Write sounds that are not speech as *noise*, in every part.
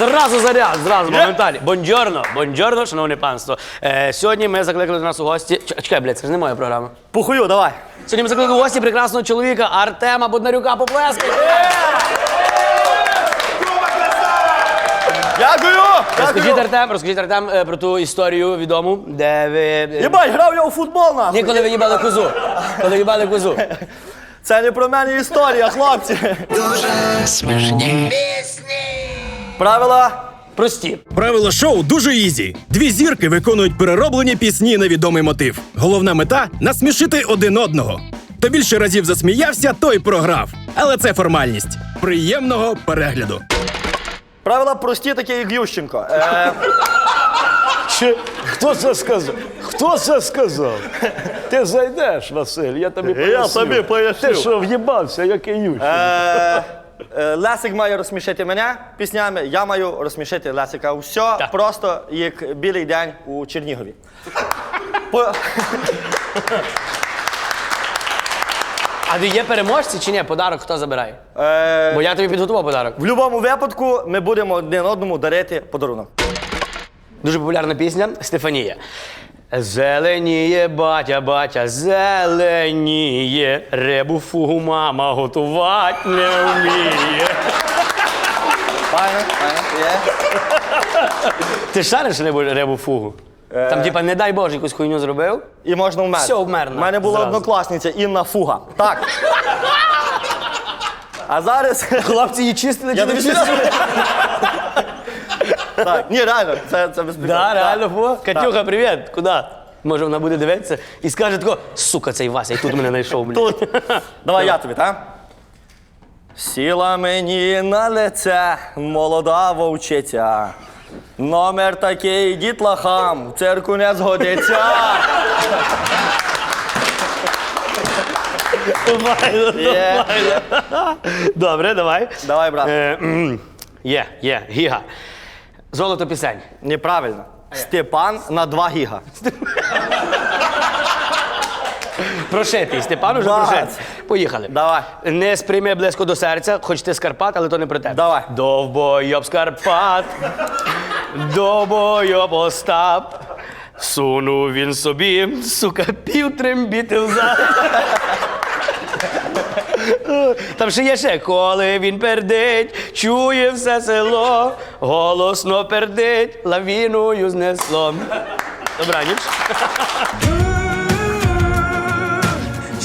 Зразу заряд, зразу моментально. Бонджорно, бонджорно, шановне панство. Е, сьогодні ми закликали до нас у гості. Ч- Чекай, блядь, це ж не моя програма. Похую, давай. Сьогодні ми закликали у гості прекрасного чоловіка Артема Боднарюка. Поплески! Дякую! Розкажіть, Дякую! Артем, розкажіть Артем е, про ту історію відому, де ви. е, Єбать, грав я у футбол, нахуй. Ні, коли ви їбали козу. Коли їбали козу. Це не про мене історія, хлопці. дуже Смішні. Правила. Прості. Правила шоу дуже ізі. Дві зірки виконують перероблені пісні на відомий мотив. Головна мета насмішити один одного. Хто більше разів засміявся, той програв. Але це формальність. Приємного перегляду. Правила прості, такі як Ющенко. Е, Чи хто це сказав? Хто це сказав? Ти зайдеш, Василь, я тобі Я поясню. тобі поясню. Ти що, в'їбався, який ющий? е, е, Лесик має розсмішити мене піснями, я маю розсмішити Лесика. Все просто як білий день у Чернігові. *laughs* По- А де є переможці чи ні? Подарок хто забирає? Е, Бо я тобі підготував подарок. В будь-якому випадку ми будемо один одному дарити подарунок. Дуже популярна пісня Стефанія. Зеленіє батя, батя, зеленіє, рибу фугу мама готувати не вміє. Файно, файно, є. Ти шариш рибу, рибу фугу? Там, типа, не дай Боже, якусь хуйню зробив. І можна вмерти. Все, вмер, У мене була зразу. однокласниця Інна Фуга. Так. *laughs* А зараз. *laughs* Хлопці її чистили Я чи не тобі чистили? Так, *laughs* ні, реально, це, це без приколу. Да, Так. реально, фу. Катюха, привіт, куди? Може, вона буде дивитися і скаже тако, сука, цей Вася, і тут мене знайшов, блядь. Тут. Давай я тобі, так? Сіла мені на лице молода вовчиця. Номер такий дітлахам в цирку не згодиться. Є. Добре, давай. Давай, брат. Е, м, Є, є, гіга. Золото пісень. Неправильно. Степан на 2 гіга. Прошитий. Степан уже Бац. прошитий. Поїхали. Давай. Не сприйми близько до серця, хоч ти з Карпат, але то не про тебе. Давай. Довбойоб з Карпат, довбойоб Остап. Сунув він собі, сука, пів трембіти взад. Там ще є ще, коли він пердить, чує все село, голосно пердить, лавіною знесло. Добраніч.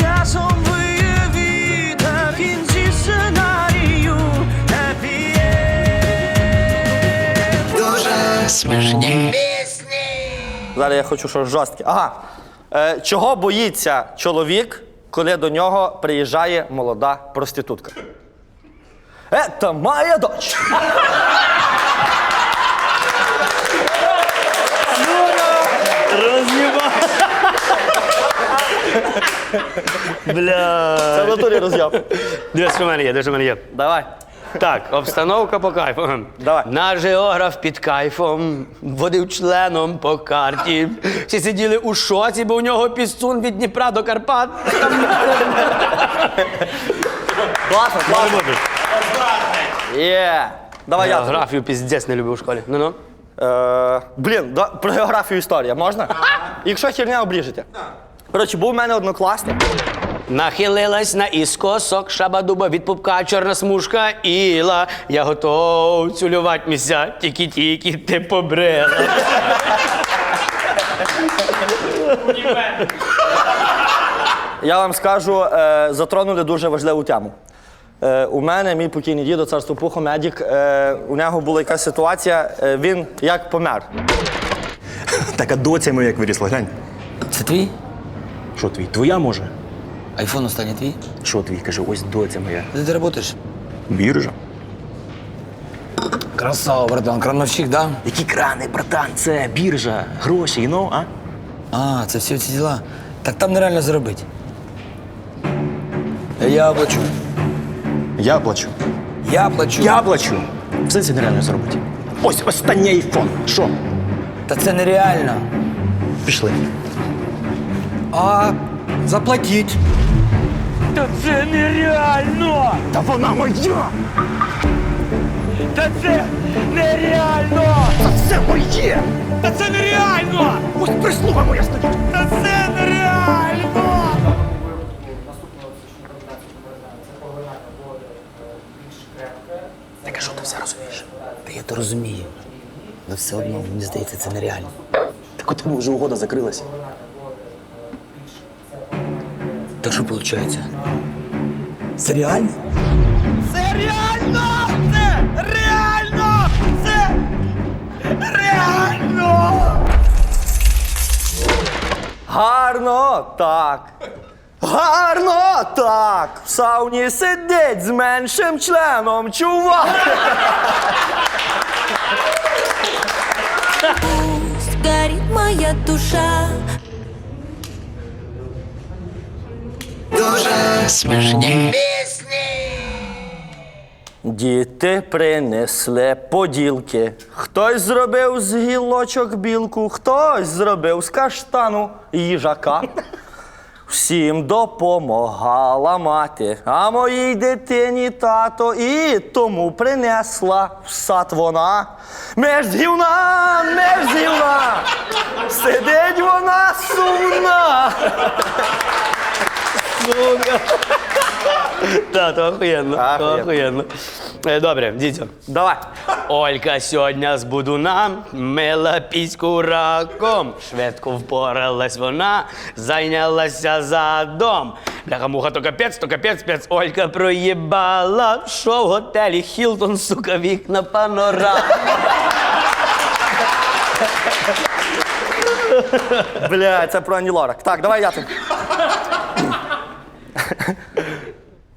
Часом виє вітер, кінці сценарію не п'є. Смішні. Зараз я хочу щось жорстке. Ага. Е, чого боїться чоловік, коли до нього приїжджає молода проститутка? Це моя дочь. Бля. Це в натурі роз'яв. Дивись, що в мене є, дивись, що в мене є. Давай. Так, обстановка по кайфу. Давай. Наш географ під кайфом водив членом по карті. Всі сиділи у шоці, бо у нього пісцун від Дніпра до Карпат. Класно, класно. Є. Давай я. тобі. Географію піздець не любив у школі. Ну ну. Е, блін, да, про географію історія можна? Якщо херня обріжете. Коротше, був у мене однокласник. Нахилилась на іскосок шабадуба від пупка чорна смужка іла. Я готов цілювати місця, тільки-тільки ти побрела. Я вам скажу, е, затронули дуже важливу тему. Е, у мене мій покійний дідо, царство пухо, медик, е, у нього була якась ситуація, е, він як помер. Так а доця моя як вирісла, глянь. Це твій? Що твій? Твоя може? Айфон останній твій? Що твій? Каже, ось доця моя. Де ти працюєш? Біржа. Красава, братан, крановщик, да? Які крани, братан, це біржа, гроші, ну, а? А, це всі ці діла. Так там нереально заробити. Я плачу. Я плачу. Я плачу. Я плачу. Все це нереально зробити. Ось останній айфон. Що? Та це нереально. Пішли. А заплатіть. Та це нереально! Та вона моя! Та це Нереально! Та Це моє! Та це нереально! Ось прислуга моя стоїть! Та це нереально! Так а що ти все розумієш? Та я то розумію. Але все одно, мені здається, це нереально. Так у тебе вже угода закрилася. Так що виходить? Це реально? Це реально! Це реально! Це реально! Гарно так. Гарно так. В сауні сидить з меншим членом, чувак. Пусть горит моя душа Смешнее. Діти принесли поділки. Хтось зробив з гілочок білку, хтось зробив з каштану їжака. Всім допомагала мати, а моїй дитині тато і тому принесла в сад вона. Меж з сидить вона сумна. Та, то охуєнно. То Охуєнно. охуєнно. Е, Добре, дідьо. Давай. Олька сьогодні з будуна мила піську раком. Швидко впоралась вона, зайнялася за дом. Бляха муха, то капець, то капець, пець. Олька проїбала, що в готелі Хілтон, сука, вікна панорама. Бля, це про Ані Лорак. Так, давай я тут.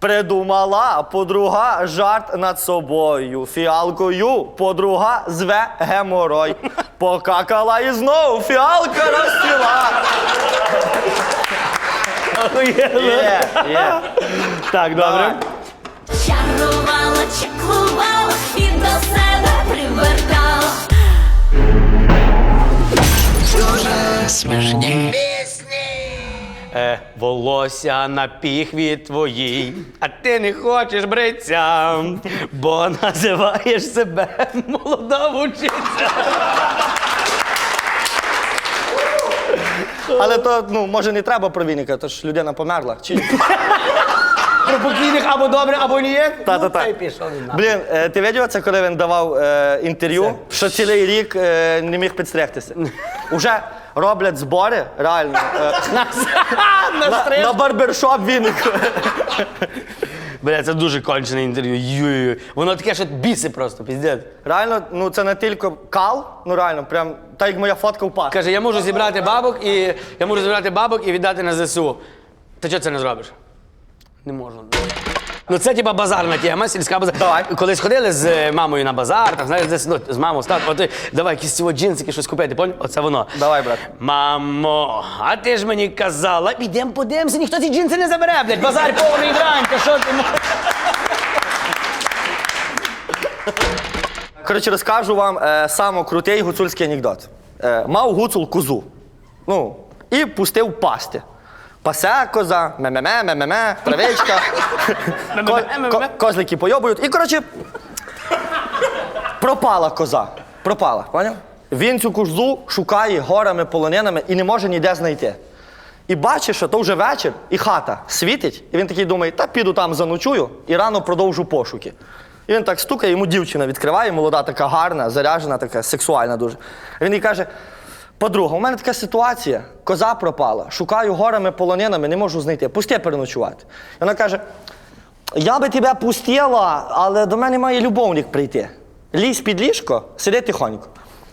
Придумала подруга жарт над собою. Фіалкою подруга зве геморой. Покакала і знову фіалка розцвіла. Є, є. Так, добре. Чарувала, чеклувала і до себе привертала Смешнее. Е, волосся на піхві твоїй, а ти не хочеш бриться, бо називаєш себе молода вучиця. Але то, ну, може, не треба про вінника, то ж людина померла. Чи... *laughs* Про покійних або добре, або ні. Та-та-та. Ну, та й пішов він. Блін, е, ти бачив це, коли він давав е, інтерв'ю, що цілий рік е, не міг підстригтися. Уже *laughs* роблять збори, реально. Е, На *laughs* на, барбершоп Вінник. Бля, це дуже кончене інтерв'ю. Ю-ю-ю. Воно таке, що біси просто, піздець. Реально, ну це не тільки кал, ну реально, прям так як моя фотка впала. Каже, я можу зібрати бабок і я можу зібрати бабок і віддати на ЗСУ. Ти чого це не зробиш? Не можу. Ну це типа базарна тема, сільська базар. Давай. Колись ходили з е, мамою на базар, там знаєш, десь ну, з мамою стати, от давай якісь цього джинсики, щось купити, поняв? Оце воно. Давай, брат. Мамо, а ти ж мені казала, підемо подивимося, ніхто ці джинси не забере, блядь, базар повний дрань, що ти? мо- Коротше, розкажу вам е, самий крутий гуцульський анекдот. Е, мав гуцул козу. Ну, і пустив пасти. Пасе коза, меме, меме, травичка. *laughs* Ко- ко- Козлики пойобують. І, коротше, пропала коза. Пропала, поняв? Він цю козу шукає горами, полонинами і не може ніде знайти. І бачить, що то вже вечір, і хата світить, і він такий думає, та піду там заночую і рано продовжу пошуки. І він так стукає, йому дівчина відкриває, молода, така гарна, заряжена, така сексуальна дуже. Він їй каже: подруга, у мене така ситуація, коза пропала, шукаю горами, полонинами, не можу знайти. Пусти переночувати. І вона каже: я би тебе пустила, але до мене має любовник прийти. Лізь під ліжко, сиди тихонько.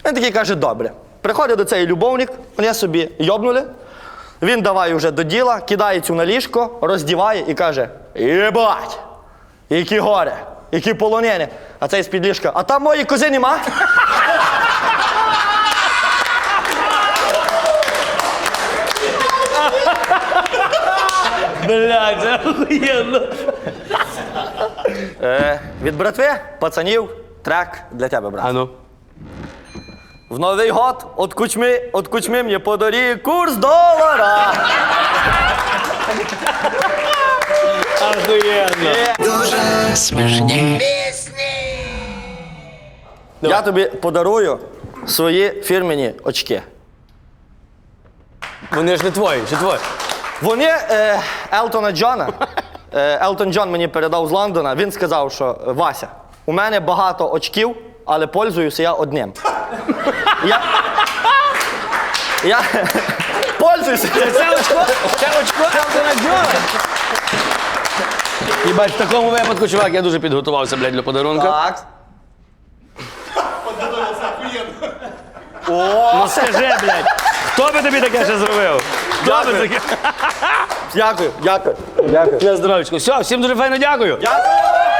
Він такий каже, добре. Приходить до цей любовник, вони собі йобнули. Він давай уже до діла, кидає цю на ліжко, роздіває і каже: Єбать! Які гори, які полонини. А цей з-під ліжка, а там мої кози нема. Блядь, охуєнно. Е, від братви, пацанів, трек для тебе, брат. А ну. В Новий год от кучми, от кучми мені подарі курс долара. Охуєнно. Смешнее. Я тобі подарую свої фірмені очки. Вони ж не твої, чи твої? Вони е, Елтона Джона. Е, Елтон Джон мені передав з Лондона. Він сказав, що е, Вася, у мене багато очків, але пользуюся я одним. Я. Я пользуюся. Це очко, це очко Елтона Джона. І бач, в такому випадку, чувак, я дуже підготувався, блядь, для подарунка. Так. Ну скажи, блядь, хто би тобі таке ще зробив? Би Дякую. Дякую, дякую. На здоров'ячку. Все, всім дуже файно дякую. Дякую.